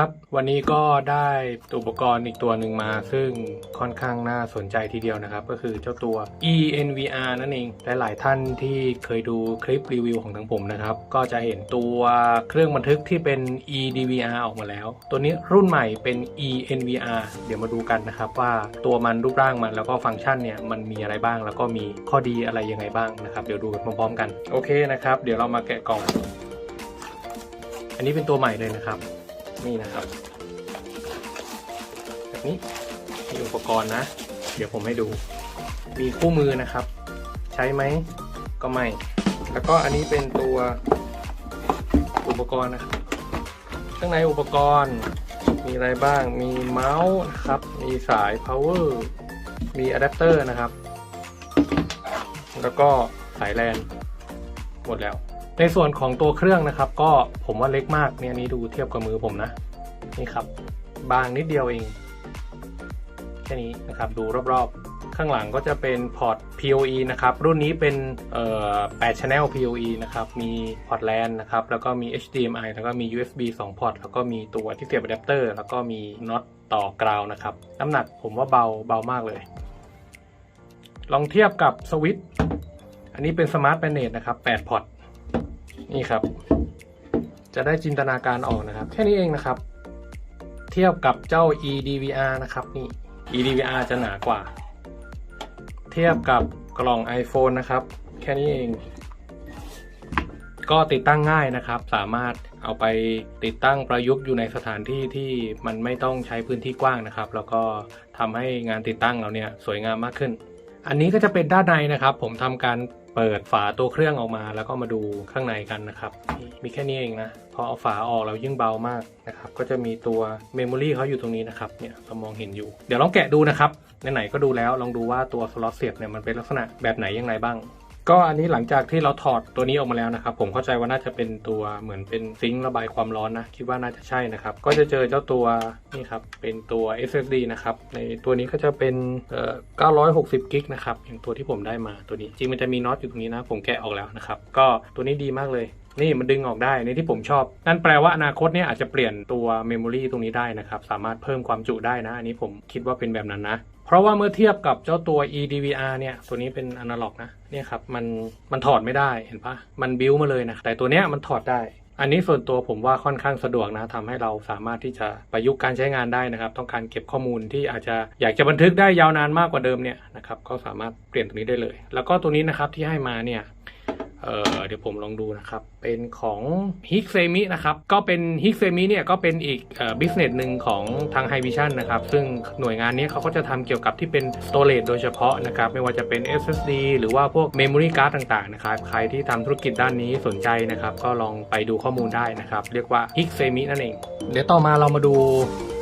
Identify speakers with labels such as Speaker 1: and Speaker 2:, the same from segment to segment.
Speaker 1: วัสดีครับ วันนี้ก็ได้อุปกรณ์อีกตัวหนึ่งมา ซึ่งค่อนข้างน่าสนใจทีเดียวนะครับ ก็คือเจ้าตัว ENVR นั่นเองและหลายท่านที่เคยดูคลิปรีวิวของทั้งผมนะครับ ก็จะเห็นตัวเครื่องบันทึกที่เป็น eDVR ออกมาแล้ว ตัวนี้รุ่นใหม่เป็น ENVR เดี๋ยวมาดูกันนะครับว่าตัวมันรูปร่างมันแล้วก็ฟังก์ชันเนี่ยมันมีอะไรบ้าง แล้วก็มีข้อดีอะไรยังไงบ้างนะครับ เดี๋ยวดูพร้อมๆกัน โอเคนะครับ เดี๋ยวเรามาแกะกล่อง อันนี้เป็นตัวใหม่เลยนะครับ นี่นะครับแบบนี้มีอุปกรณ์นะ เดี๋ยวผมให้ดู มีคู่มือนะครับ ใช้ไหมก็ไม่ แล้วก็อันนี้เป็นตัวอุปกรณ์นะครับข้างในอุปกรณ์มีอะไรบ้าง มีเมาส์นะครับ มีสาย power มีอะแดปเตอร์นะครับ แล้วก็สายแลนหมดแล้ว ในส่วนของตัวเครื่องนะครับ ก็ผมว่าเล็กมากเนี่ยนี้ดูเทียบกับมือผมนะนี่ครับ บางนิดเดียวเองแค่นี้นะครับดูรอบๆ ข้างหลังก็จะเป็นพอร์ต PoE นะครับ รุ่นนี้เป็นเอ่อ8 Channel PoE นะครับ มีพอร์ต LAN นะครับ แล้วก็มี HDMI แล้วก็มี USB 2 พอร์ต แล้วก็มีตัวที่เสียบอะแดปเตอร์ แล้วก็มีน็อตต่อกราวนะครับ น้ำหนักผมว่าเบาเบามากเลย ลองเทียบกับสวิตช์ อันนี้เป็นสมาร์ทแ a นเนตนะครับ 8 พอร์ต นี่ครับ จะได้จินตนาการออกนะครับ แค่นี้เองนะครับ เทียบกับเจ้า eDVR นะครับนี่ eDVR จะหนากว่า เทียบกับกล่อง iPhone นะครับ แค่นี้เอง ก็ติดตั้งง่ายนะครับ สามารถเอาไปติดตั้งประยุกต์อยู่ในสถานที่ที่มันไม่ต้องใช้พื้นที่กว้างนะครับ แล้วก็ทำให้งานติดตั้งเราเนี่ยสวยงามมากขึ้น อันนี้ก็จะเป็นด้านในนะครับ ผมทำการเปิดฝาตัวเครื่องออกมา แล้วก็มาดูข้างในกันนะครับ มีแค่นี้เองนะพอเอาฝาออกแล้วยิ่งเบามากนะครับก็จะมีตัวเมมโมรี่เขาอยู่ตรงนี้นะครับเนี่ยเรามองเห็นอยู่ เดี๋ยวลองแกะดูนะครับไหนๆก็ดูแล้วลองดูว่าตัวสล็อตเสียบเนี่ยมันเป็นลักษณะแบบไหนยังไงบ้าง ก็อันนี้หลังจากที่เราถอดตัวนี้ออกมาแล้วนะครับ ผมเข้าใจว่าน่าจะเป็นตัวเหมือนเป็นซิงค์ระบายความร้อนนะ คิดว่าน่าจะใช่นะครับ ก็จะเจอเจ้าตัวนี่ครับ เป็นตัว SSD นะครับ ในตัวนี้ก็จะเป็นเอ่อ960กิกนะครับอย่างตัวที่ผมได้มาตัวนี้ จริงมันจะมีน็อตอยู่ตรงนี้นะ ผมแกะออกแล้วนะครับ ก็ตัวนี้ดีมากเลย นี่มันดึงออกได้ในที่ผมชอบ นั่นแปลว่าอนาคตเนี่ยอาจจะเปลี่ยนตัวเมมโมรีตรงนี้ได้นะครับ สามารถเพิ่มความจุได้นะ อันนี้ผมคิดว่าเป็นแบบนั้นนะ เพราะว่าเมื่อเทียบกับเจ้าตัว eDVR เนี่ย ตัวนี้เป็นอนาล็อกนะ เนี่ยครับ มัน มันถอดไม่ได้ เห็นปะมันบิ้วมาเลยนะ แต่ตัวเนี้ยมันถอดได้ อันนี้ส่วนตัวผมว่าค่อนข้างสะดวกนะทำให้เราสามารถที่จะประยุกต์การใช้งานได้นะครับ ต้องการเก็บข้อมูลที่อาจจะอยากจะบันทึกได้ยาวนานมากกว่าเดิมเนี่ยนะครับ ก็สามารถเปลี่ยนตรงนี้ได้เลย แล้วก็ตัวนี้นะครับที่ให้มาเนี่ย เออเดี๋ยวผมลองดูนะครับ เป็นของ h i k s e m i นะครับ ก็เป็น h i k s e m i เนี่ยก็เป็นอีกอ่อ business หนึ่งของทาง High Vision นะครับ ซึ่งหน่วยงานนี้เขาก็จะทำเกี่ยวกับที่เป็น storage โดยเฉพาะนะครับ ไม่ว่าจะเป็น SSD หรือว่าพวก memory card ต่างๆนะครับ ใครที่ทำธุรกิจด้านนี้สนใจนะครับ ก็ลองไปดูข้อมูลได้นะครับ เรียกว่า h i k s e m i นั่นเอง เดี๋ยวต่อมาเรามาดู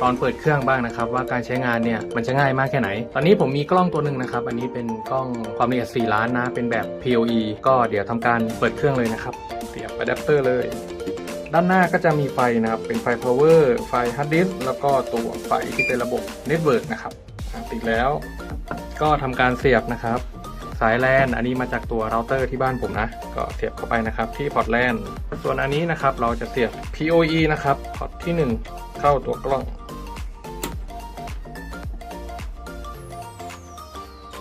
Speaker 1: ตอนเปิดเครื่องบ้างนะครับ ว่าการใช้งานเนี่ยมันจะง่ายมากแค่ไหน ตอนนี้ผมมีกล้องตัวหนึ่งนะครับ อันนี้เป็นกล้องความละเอียด 4 ล้านนะ เป็นแบบ PoE ก็เดี๋ยวทำการเปิดเครื่องเลยนะครับเสียบอะแดปเตอร์เลย ด้านหน้าก็จะมีไฟนะครับ เป็นไฟ power ไฟ hard disk แล้วก็ตัวไฟที่เป็นระบบ network นะครับติดแล้ว ก็ทำการเสียบนะครับสายแลนอันนี้มาจากตัวเราเตอร์ที่บ้านผมนะ ก็เสียบเข้าไปนะครับที่พอร์ตแลนส่วนอันนี้นะครับเราจะเสียบ PoE นะครับพอร์ตที่ 1 เข้าตัวกล้อง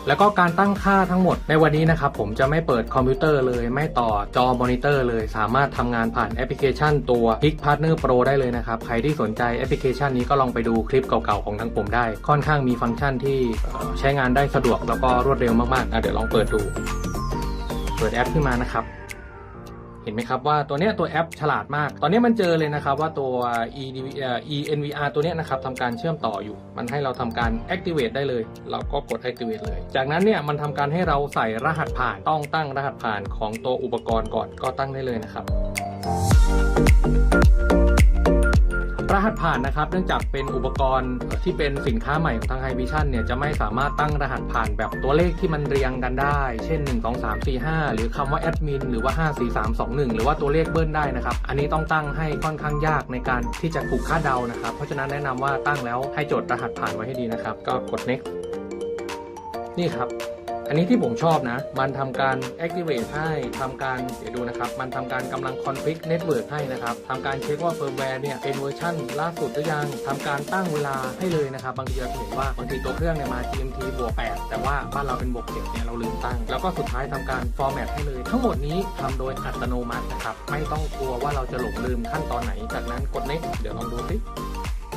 Speaker 1: แล้วก็การตั้งค่าทั้งหมดในวันนี้นะครับผมจะไม่เปิดคอมพิวเตอร์เลย ไม่ต่อจอมอนิเตอร์เลย สามารถทำงานผ่านแอปพลิเคชันตัว p i c Partner Pro ได้เลยนะครับ ใครที่สนใจแอปพลิเคชันนี้ก็ลองไปดูคลิปเก่าๆของทั้งผมได้ ค่อนข้างมีฟังก์ชันที่ใช้งานได้สะดวกแล้วก็รวดเร็วมากๆอะเดี๋ยวลองเปิดดู เปิดแอปขึ้นมานะครับ เห็นไหมครับว่าตัวเนี้ยตัวแอปฉลาดมาก ตอนนี้มันเจอเลยนะครับว่าตัว e envr ตัวเนี้ยนะครับทำการเชื่อมต่ออยู่ มันให้เราทำการ activate ได้เลย เราก็กด activate เลย จากนั้นเนี่ยมันทำการให้เราใส่รหัสผ่านต้องตั้งรหัสผ่านของตัวอุปกรณ์ก่อนก็ตั้งได้เลยนะครับ รหัสผ่านนะครับ เนื่องจากเป็นอุปกรณ์ที่เป็นสินค้าใหม่ของทาง High Vision เนี่ยจะไม่สามารถตั้งรหัสผ่านแบบตัวเลขที่มันเรียงกันได้ เช่น 1 2 3 4 5 หรือคำว่าแอดมินหรือว่า 5 4 3 2 1 หรือว่าตัวเลขเบิ้ลได้นะครับ อันนี้ต้องตั้งให้ค่อนข้างยากในการที่จะถูกคาดเดานะครับ เพราะฉะนั้นแนะนำว่าตั้งแล้วให้จดรหัสผ่านไว้ให้ดีนะครับ ก็กด next นี่ครับ อันนี้ที่ผมชอบนะ มันทำการ activate ให้ทำการเดี๋ยวดูนะครับ มันทำการกำลัง config network ให้นะครับทำการเช็คว่าเฟิร์มแวร์เนี่ยเป็นเวอร์ชันล่าสุดหรือยังทำการตั้งเวลาให้เลยนะครับ บางทีเราจะเห็นว่าบางทีตัวเครื่องเนี่ยมา GMT บวก8แต่ว่าบ้านเราเป็นบวก7เนี่ยเราลืมตั้ง แล้วก็สุดท้ายทำการ format ให้เลย ทั้งหมดนี้ทำโดยอัตโนมัตินะครับ ไม่ต้องกลัวว่าเราจะหลงลืมขั้นตอนไหน จากนั้นกด next เดี๋ยวลองดูสิ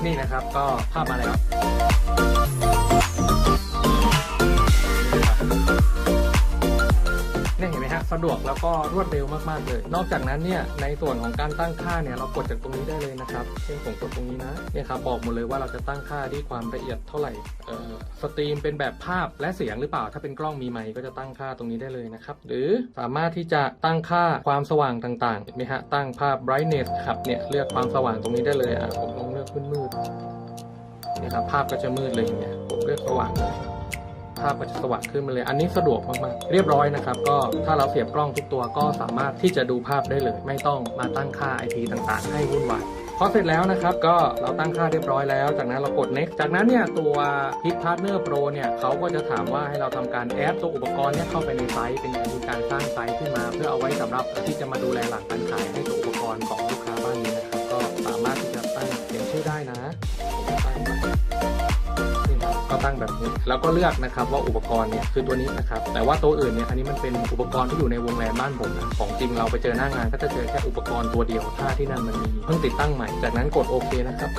Speaker 1: นี่นะครับก็ภาพมาแล้ว ฮะสะดวกแล้วก็รวดเร็วมากๆเลย นอกจากนั้นเนี่ยในส่วนของการตั้งค่าเนี่ยเรากดจากตรงนี้ได้เลยนะครับเช่นผมกดตรงนี้นะเนี่ยครับบอกหมดเลยว่าเราจะตั้งค่าที่ความละเอียดเท่าไหร่เอ่อสตรีมเป็นแบบภาพและเสียงหรือเปล่า ถ้าเป็นกล้องมีไมค์ก็จะตั้งค่าตรงนี้ได้เลยนะครับ หรือสามารถที่จะตั้งค่าความสว่างต่างๆเห็นไหมฮะตั้งภาพ brightness ครับเนี่ยเลือกความสว่างตรงนี้ได้เลยอะผมลองเลือกมืดๆเนี่ยครับภาพก็จะมืดเลยอย่างเงี้ยผมเลือกสว่างเลย ภาพก็จะสว่างขึ้นมาเลย อันนี้สะดวกมากๆเรียบร้อยนะครับ ก็ถ้าเราเสียบกล้องทุกตัวก็สามารถที่จะดูภาพได้เลย ไม่ต้องมาตั้งค่า IP ต่างๆ ให้วุ่นวายพอเสร็จแล้วนะครับก็เราตั้งค่าเรียบร้อยแล้ว จากนั้นเรากด next จากนั้นเนี่ยตัว Hit Partner Pro เนี่ยเขาก็จะถามว่าให้เราทำการแอดตัวอุปกรณ์เนี่ยเข้าไปในไซต์เป็นการสร้างไซต์ขึ้นมา เพื่อเอาไว้สำหรับที่จะมาดูแลหลังการขายให้ตัวอุปกรณ์ของลูกค้าบ้านนี้ ตั้งแบบนี้ แล้วก็เลือกนะครับว่าอุปกรณ์เนี่ยคือตัวนี้นะครับ แต่ว่าตัวอื่นเนี่ยอันนี้มันเป็นอุปกรณ์ที่อยู่ในวงแหวนบ้านผมนะของจริงเราไปเจอหน้างานก็จะเจอแค่อุปกรณ์ตัวเดียวถ้าที่นั่นมันมีเพิ่งติดตั้งใหม่ จากนั้นกดโอเคนะครับ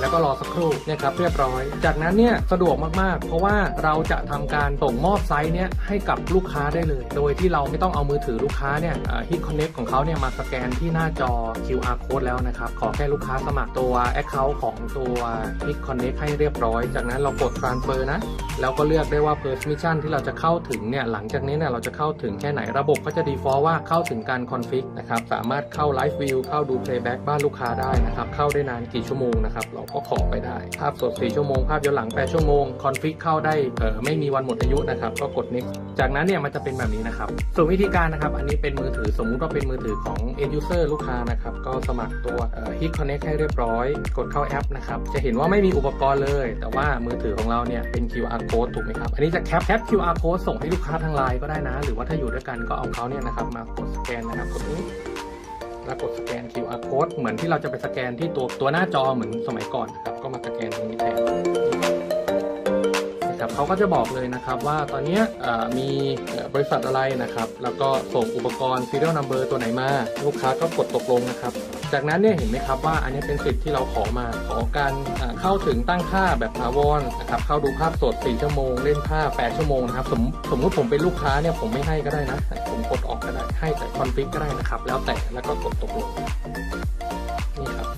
Speaker 1: แล้วก็รอสักครู่เนี่ยครับเรียบร้อย จากนั้นเนี่ยสะดวกมากๆ เพราะว่าเราจะทำการส่งมอบไซต์เนี่ยให้กับลูกค้าได้เลย โดยที่เราไม่ต้องเอามือถือลูกค้าเนี่ยฮิตคอนเน็กของเขาเนี่ยมาสแกนที่หน้าจอ QR code แล้วนะครับขอแค่ลูกค้าสมัครตัว Account ของตัว Hit Connect ให้เรียบร้อย จากนั้นเรากด transfer นะ แล้วก็เลือกได้ว่า permission ที่เราจะเข้าถึงเนี่ยหลังจากนี้เนี่ยเราจะเข้าถึงแค่ไหนระบบก็จะ default ว่าเข้าถึงการ config นะครับสามารถเข้า live view เข้าดู playback บ้านลูกค้าได้นะครับเข้าได้นานกี่ชั่วโมงนะครับเราก็ขอไปได้ ภาพสด 4 ชั่วโมง ภาพย้อนหลัง 8 ชั่วโมง config เข้าได้เออไม่มีวันหมดอายุนะครับก็กด next จากนั้นเนี่ยมันจะเป็นแบบนี้นะครับส่วนวิธีการนะครับอันนี้เป็นมือถือสมมุติว่าเป็นมือถือของ end user ลูกค้านะครับก็สมัครตัว Hit Connect ให้เรียบร้อย กดเข้าแอปนะครับจะเห็นว่าไม่มีอุปกรณ์เลย แต่ว่ามือถือของเราเนี่ยเป็น QR code ถูกไหมครับ อันนี้จะแคปแคป QR code ส่งให้ลูกค้าทางไลน์ก็ได้นะ หรือว่าถ้าอยู่ด้วยกันก็เอาเขาเนี่ยนะครับมากดสแกนนะครับกดนี้แล้วกดสแกน QR code เหมือนที่เราจะไปสแกนที่ตัวตัวหน้าจอเหมือนสมัยก่อนนะครับ ก็มาสแกนตรงนี้แทนนะครับเขาก็จะบอกเลยนะครับว่าตอนนี้มีบริษัทอะไรนะครับ แล้วก็ส่งอุปกรณ์ serial number ตัวไหนมา ลูกค้าก็กดตกลงนะครับ จากนั้นเนี่ยเห็นไหมครับว่าอันนี้เป็นสิทธิ์ที่เราขอมาขอการเข้าถึงตั้งค่าแบบถาวรนะครับเข้าดูภาพสด 4 ชั่วโมง เล่นภาพ 8 ชั่วโมงนะครับสมสมมติผมเป็นลูกค้าเนี่ยผมไม่ให้ก็ได้นะผมกดออกก็ได้ให้แต่คอนฟิกก็ได้นะครับแล้วแต่แล้วก็กดตกลงนี่ครับ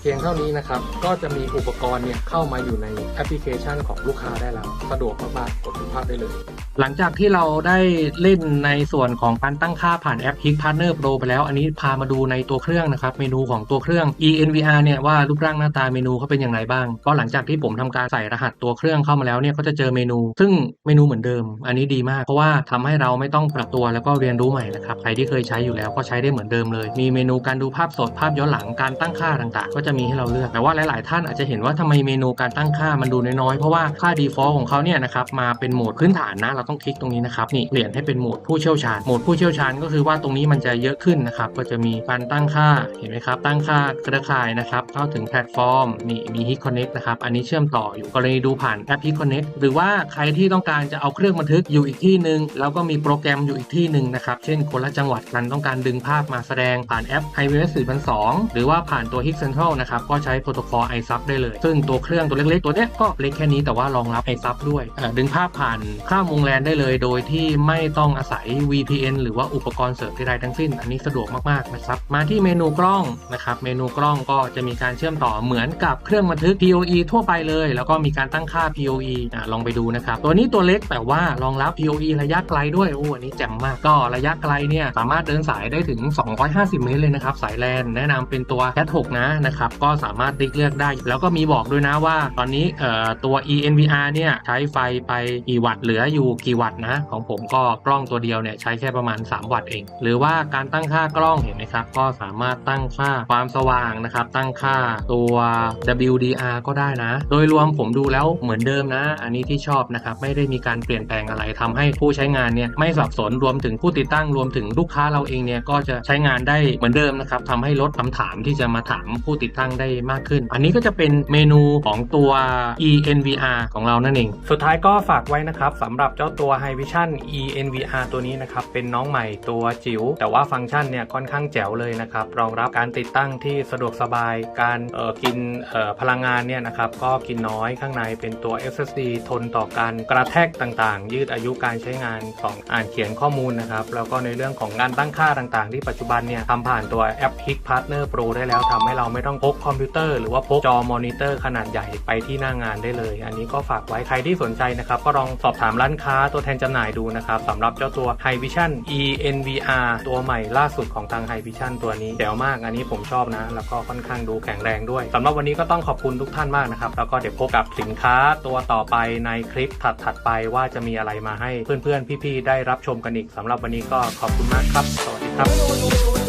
Speaker 1: เพียงเท่านี้นะครับ ก็จะมีอุปกรณ์เนี่ยเข้ามาอยู่ในแอปพลิเคชันของลูกค้าได้แล้ว สะดวกมากๆกดดูภาพได้เลย หลังจากที่เราได้เล่นในส่วนของการตั้งค่าผ่านแอป Hik Partner Pro ไปแล้ว อันนี้พามาดูในตัวเครื่องนะครับ เมนูของตัวเครื่อง ENVR เนี่ยว่ารูปร่างหน้าตาเมนูเขาเป็นอย่างไรบ้าง ก็หลังจากที่ผมทำการใส่รหัสตัวเครื่องเข้ามาแล้วเนี่ยก็จะเจอเมนู ซึ่งเมนูเหมือนเดิม อันนี้ดีมากเพราะว่าทำให้เราไม่ต้องปรับตัวแล้วก็เรียนรู้ใหม่นะครับใครที่เคยใช้อยู่แล้วก็ใช้ได้เหมือนเดิมเลย มีเมนูการดูภาพสดภาพย้อนหลังการตั้งค่าต่างๆ ก็จะมีให้เราเลือกแต่ว่าหลาย ๆ ท่านอาจจะเห็นว่าทำไมเมนูการตั้งค่ามันดูน้อยๆเพราะว่าค่า default ของเขาเนี่ยนะครับมาเป็นโหมดพื้นฐานนะเราต้องคลิกตรงนี้นะครับนี่เปลี่ยนให้เป็นโหมดผู้เชี่ยวชาญโหมดผู้เชี่ยวชาญก็คือว่าตรงนี้มันจะเยอะขึ้นนะครับก็จะมีการตั้งค่าเห็นไหมครับ ตั้งค่าเครือข่ายนะครับเข้าถึงแพลตฟอร์มนี่มี Hit Connect นะครับอันนี้เชื่อมต่ออยู่กรณีดูผ่านแอป Hit Connect หรือว่าใครที่ต้องการจะเอาเครื่องบันทึกอยู่อีกที่หนึ่งแล้วก็มีโปรแกรมอยู่อีกที่หนึ่งนะครับเช่นคนละจังหวัดกันต้องการดึงภาพมาแสดงผ่านแอป iOS 4.2หรือว่าผ่านตัว Hit Central นะครับก็ใช้โปรโตคอล iSub ได้เลย ซึ่งตัวเครื่องตัวเล็กๆ ตัวเนี้ยก็เล็กแค่นี้แต่ว่ารองรับ iSub ด้วยดึงภาพผ่านข้ามวงแลนได้เลย โดยที่ไม่ต้องอาศัย VPN หรือว่าอุปกรณ์เสริมใดๆทั้งสิ้น อันนี้สะดวกมากๆนะครับ มาที่เมนูกล้องนะครับ เมนูกล้องก็จะมีการเชื่อมต่อเหมือนกับเครื่องบันทึก PoE ทั่วไปเลย แล้วก็มีการตั้งค่า PoE อะลองไปดูนะครับ ตัวนี้ตัวเล็กแต่ว่ารองรับ PoE ระยะไกลด้วย โอ้อันนี้แจ่มมาก ก็ระยะไกลเนี่ยสามารถเดินสายได้ถึง 250 เมตรเลยนะครับ สายแลนแนะนำเป็นตัว Cat 6นะนะครับ ก็สามารถติ๊กเลือกได้ แล้วก็มีบอกด้วยนะว่า ตอนนี้เอ่อตัว ENVR เนี่ยใช้ไฟไปกี่วัตต์เหลืออยู่กี่วัตต์นะ ของผมก็กล้องตัวเดียวเนี่ยใช้แค่ประมาณ 3 วัตต์เอง หรือว่าการตั้งค่ากล้องเห็นไหมครับ ก็สามารถตั้งค่าความสว่างนะครับ ตั้งค่าตัว WDR ก็ได้นะ โดยรวมผมดูแล้วเหมือนเดิมนะ อันนี้ที่ชอบนะครับ ไม่ได้มีการเปลี่ยนแปลงอะไรทำให้ผู้ใช้งานเนี่ยไม่สับสนรวมถึงผู้ติดตั้งรวมถึงลูกค้าเราเองเนี่ยก็จะใช้งานได้เหมือนเดิมนะครับทำให้ลดคำถามที่จะมาถามผู้ติดตั้งได้มากขึ้น อันนี้ก็จะเป็นเมนูของตัว ENVR ของเรานั่นเอง สุดท้ายก็ฝากไว้นะครับสำหรับเจ้าตัว High Vision ENVR ตัวนี้นะครับ เป็นน้องใหม่ตัวจิ๋ว แต่ว่าฟังก์ชันเนี่ยค่อนข้างแจ๋วเลยนะครับ รองรับการติดตั้งที่สะดวกสบาย การกินพลังงานเนี่ยนะครับ ก็กินน้อยข้างในเป็นตัว SSD ทนต่อการกระแทกต่างๆ ยืดอายุการใช้งานของอ่านเขียนข้อมูลนะครับ แล้วก็ในเรื่องของการตั้งค่าต่างๆ ที่ปัจจุบันเนี่ยทำผ่านตัวแอป Hik Partner Pro ได้แล้วทำให้เราไม่ต้องพกคอมพิวเตอร์หรือว่าพกจอมอนิเตอร์ขนาดใหญ่ไปที่หน้างานได้เลย อันนี้ก็ฝากไว้ใครที่สนใจนะครับก็ลองสอบถามร้านค้าตัวแทนจำหน่ายดูนะครับสำหรับเจ้าตัว High Vision ENVR ตัวใหม่ล่าสุดของทาง High Vision ตัวนี้แจ๋วมากอันนี้ผมชอบนะ แล้วก็ค่อนข้างดูแข็งแรงด้วยสำหรับวันนี้ก็ต้องขอบคุณทุกท่านมากนะครับ แล้วก็เดี๋ยวพบกับสินค้าตัวต่อไปในคลิปถัดๆไปว่าจะมีอะไรมาให้เพื่อนๆพี่ๆได้รับชมกันอีกสำหรับวันนี้ก็ขอบคุณมากครับ สวัสดีครับ